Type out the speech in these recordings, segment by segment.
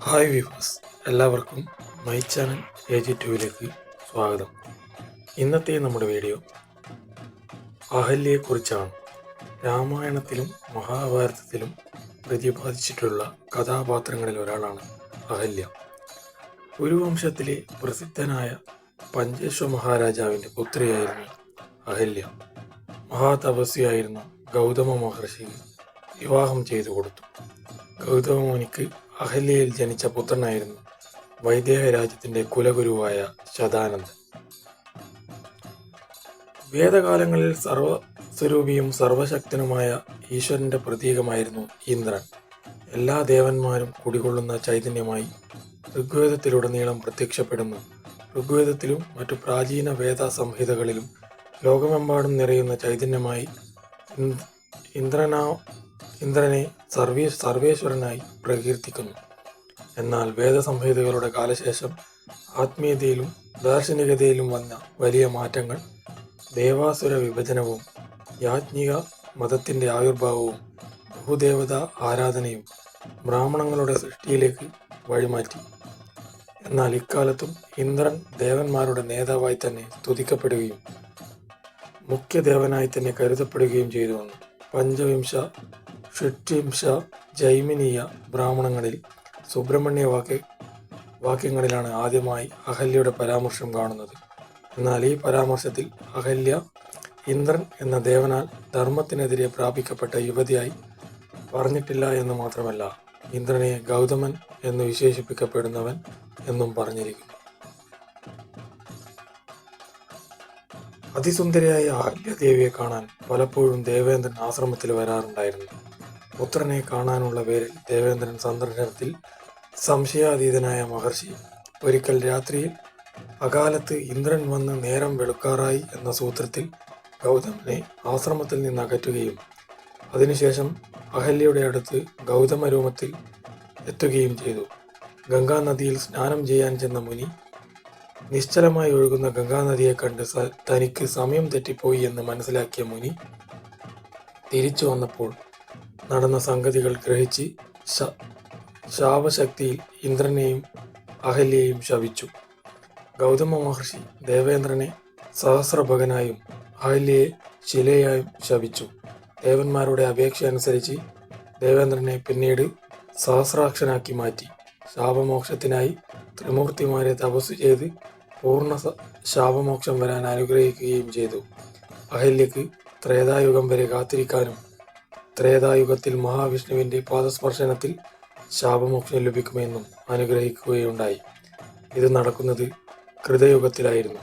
Hi viewers എല്ലാവർക്കും my channel A G ടുവിലേക്ക് സ്വാഗതം. ഇന്നത്തെ നമ്മുടെ വീഡിയോ അഹല്യയെക്കുറിച്ചാണ്. രാമായണത്തിലും മഹാഭാരതത്തിലും പ്രതിപാദിച്ചിട്ടുള്ള കഥാപാത്രങ്ങളിൽ ഒരാളാണ് അഹല്യ. ഒരു വംശത്തിലെ പ്രസിദ്ധനായ പഞ്ചേശ്വ മഹാരാജാവിന്റെ പുത്രിയായിരുന്നു അഹല്യ. മഹാതപസ്വിയായിരുന്ന ഗൗതമ മഹർഷി വിവാഹം ചെയ്തു കൊടുത്തു. ഗൗതമ മുനിക്ക് അഹല്യയിൽ ജനിച്ച പുത്രനായിരുന്നു വൈദേഹ രാജ്യത്തിന്റെ കുലഗുരുവായ ശതാനന്ദൻ. വേദകാലങ്ങളിൽ സർവസ്വരൂപിയും സർവശക്തനുമായ ഈശ്വരന്റെ പ്രതീകമായിരുന്നു ഇന്ദ്രൻ. എല്ലാ ദേവന്മാരും കുടികൊള്ളുന്ന ചൈതന്യമായി ഋഗ്വേദത്തിലുടനീളം പ്രത്യക്ഷപ്പെടുന്നു. ഋഗ്വേദത്തിലും മറ്റു പ്രാചീന വേദ സംഹിതകളിലും ലോകമെമ്പാടും നിറയുന്ന ചൈതന്യമായി ഇന്ദ്- ഇന്ദ്രനാ ഇന്ദ്രനെ സർവേ സർവേശ്വരനായി പ്രകീർത്തിക്കുന്നു. എന്നാൽ വേദസംഹിതകളുടെ കാലശേഷം ആത്മീയതയിലും ദാർശനികതയിലും വന്ന വലിയ മാറ്റങ്ങൾ ദേവാസുര വിഭജനവും യാജ്ഞിക മതത്തിന്റെ ആവിർഭാവവും ബഹുദേവത ആരാധനയും ബ്രാഹ്മണങ്ങളുടെ സൃഷ്ടിയിലേക്ക് വഴിമാറ്റി. എന്നാൽ ഇക്കാലത്തും ഇന്ദ്രൻ ദേവന്മാരുടെ നേതാവായി തന്നെ സ്തുതിക്കപ്പെടുകയും മുഖ്യദേവനായി തന്നെ കരുതപ്പെടുകയും ചെയ്തു വന്നു പഞ്ചവിംശ ഷഡ്വിംശ ജൈമിനീയ ബ്രാഹ്മണങ്ങളിൽ സുബ്രഹ്മണ്യ വാക്യ വാക്യങ്ങളിലാണ് ആദ്യമായി അഹല്യയുടെ പരാമർശം കാണുന്നത്. എന്നാൽ ഈ പരാമർശത്തിൽ അഹല്യ ഇന്ദ്രൻ എന്ന ദേവനാൽ ധർമ്മത്തിനെതിരെ പ്രാപിക്കപ്പെട്ട യുവതിയായി പറഞ്ഞിട്ടില്ല എന്ന് മാത്രമല്ല ഇന്ദ്രനെ ഗൗതമൻ എന്ന് വിശേഷിപ്പിക്കപ്പെടുന്നവൻ എന്നും പറഞ്ഞിരിക്കുന്നു. അതിസുന്ദരിയായ അഹല്യദേവിയെ കാണാൻ പലപ്പോഴും ദേവേന്ദ്രൻ ആശ്രമത്തിൽ വരാറുണ്ടായിരുന്നു. പുത്രനെ കാണാനുള്ള പേരിൽ ദേവേന്ദ്രൻ സന്ദർശനത്തിൽ സംശയാതീതനായ മഹർഷി ഒരിക്കൽ രാത്രിയിൽ അകാലത്ത് ഇന്ദ്രൻ വന്ന് നേരം വെളുക്കാറായി എന്ന സൂത്രത്തിൽ ഗൗതമനെ ആശ്രമത്തിൽ നിന്ന് അകറ്റുകയും അതിനുശേഷം അഹല്യയുടെ അടുത്ത് ഗൗതമ രൂപത്തിൽ എത്തുകയും ചെയ്തു. ഗംഗാനദിയിൽ സ്നാനം ചെയ്യാൻ ചെന്ന മുനി നിശ്ചലമായി ഒഴുകുന്ന ഗംഗാനദിയെ കണ്ട് തനിക്ക് സമയം തെറ്റിപ്പോയി എന്ന് മനസ്സിലാക്കിയ മുനി തിരിച്ചു വന്നപ്പോൾ നടന്ന സംഗതികൾ ഗ്രഹിച്ച് ശാപശക്തിയിൽ ഇന്ദ്രനെയും അഹല്യയെയും ശവിച്ചു. ഗൗതമ മഹർഷി ദേവേന്ദ്രനെ സഹസ്രഭകനായും അഹല്യയെ ശിലയായും ശവിച്ചു. ദേവന്മാരുടെ അപേക്ഷ അനുസരിച്ച് ദേവേന്ദ്രനെ പിന്നീട് സഹസ്രാക്ഷനാക്കി മാറ്റി. ശാപമോക്ഷത്തിനായി ത്രിമൂർത്തിമാരെ തപസ് ചെയ്ത് പൂർണ ശാപമോക്ഷം വരാൻ അനുഗ്രഹിക്കുകയും ചെയ്തു. അഹല്യക്ക് ത്രേതായുഗം വരെ കാത്തിരിക്കാനും ത്രേതായുഗത്തിൽ മഹാവിഷ്ണുവിന്റെ പാദസ്പർശനത്തിൽ ശാപമോക്ഷം ലഭിക്കുമെന്നും അനുഗ്രഹിക്കുകയുണ്ടായി. ഇത് നടക്കുന്നത് കൃതയുഗത്തിലായിരുന്നു.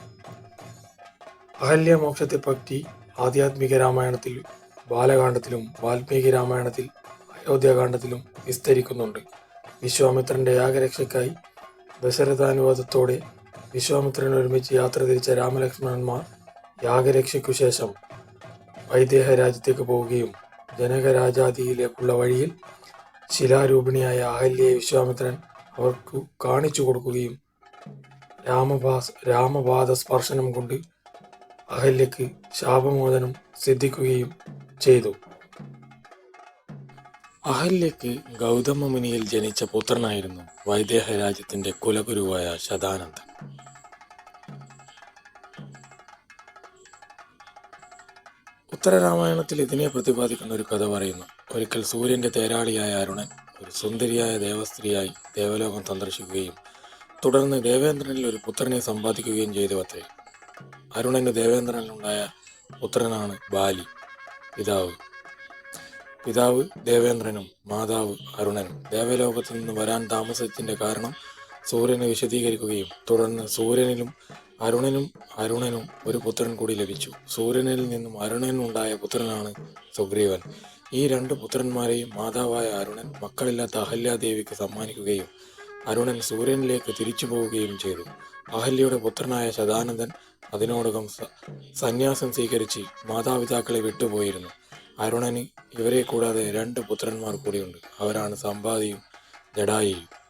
അഹല്യമോക്ഷത്തെ പറ്റി ആധ്യാത്മിക രാമായണത്തിൽ ബാലകാണ്ഡത്തിലും വാൽമീകി രാമായണത്തിൽ അയോധ്യാകാന്ഡത്തിലും വിസ്തരിക്കുന്നുണ്ട്. വിശ്വാമിത്രന്റെ യാഗരക്ഷയ്ക്കായി ദശരഥാനുവാദത്തോടെ വിശ്വാമിത്രൻ ഒരുമിച്ച് യാത്ര തിരിച്ച രാമലക്ഷ്മണന്മാർ യാഗരക്ഷയ്ക്കു ശേഷം വൈദേഹ രാജ്യത്തേക്ക് പോവുകയും ജനകരാജാതിയിലേക്കുള്ള വഴിയിൽ ശിലാരൂപിണിയായ അഹല്യയെ വിശ്വാമിത്രൻ അവർക്ക് കാണിച്ചു കൊടുക്കുകയും രാമഭാസ് രാമപാദ സ്പർശനം കൊണ്ട് അഹല്യക്ക് ശാപമോചനം സിദ്ധിക്കുകയും ചെയ്തു. അഹല്യക്ക് ഗൗതമ മുനിയിൽ ജനിച്ച പുത്രനായിരുന്നു വൈദേഹ രാജ്യത്തിന്റെ കുലഗുരുവായ ശതാനന്ദൻ. ഉത്തരരാമായണത്തിൽ ഇതിനെ പ്രതിപാദിക്കുന്ന ഒരു കഥ പറയുന്നു. ഒരിക്കൽ സൂര്യന്റെ തേരാളിയായ അരുണൻ ഒരു സുന്ദരിയായ ദേവസ്ത്രീയായി ദേവലോകം സന്ദർശിക്കുകയും തുടർന്ന് ദേവേന്ദ്രനിൽ ഒരു പുത്രനെ സമ്പാദിക്കുകയും ചെയ്തു അത്രേ. അരുണന് ദേവേന്ദ്രനിലുണ്ടായ പുത്രനാണ് ബാലി. പിതാവ്. പിതാവ് ദേവേന്ദ്രനും മാതാവ് അരുണനും. ദേവലോകത്തു നിന്ന് വരാൻ താമസത്തിന്റെ കാരണം സൂര്യനെ വിശദീകരിക്കുകയും തുടർന്ന് സൂര്യനിലും അരുണനും അരുണനും ഒരു പുത്രൻ കൂടി ലഭിച്ചു. സൂര്യനിൽ നിന്നും അരുണനുണ്ടായ പുത്രനാണ് സുഗ്രീവൻ. ഈ രണ്ട് പുത്രന്മാരെയും മാതാവായ അരുണൻ മക്കളില്ലാത്ത അഹല്യാദേവിക്ക് സമ്മാനിക്കുകയും അരുണൻ സൂര്യനിലേക്ക് തിരിച്ചു പോവുകയും ചെയ്തു. അഹല്യയുടെ പുത്രനായ ശതാനന്ദൻ അതിനോടകം സന്യാസം സ്വീകരിച്ച് മാതാപിതാക്കളെ വിട്ടുപോയിരുന്നു. അരുണന് ഇവരെ കൂടാതെ രണ്ട് പുത്രന്മാർ കൂടിയുണ്ട്. അവരാണ് സമ്പാദിയും ജഡായിയും.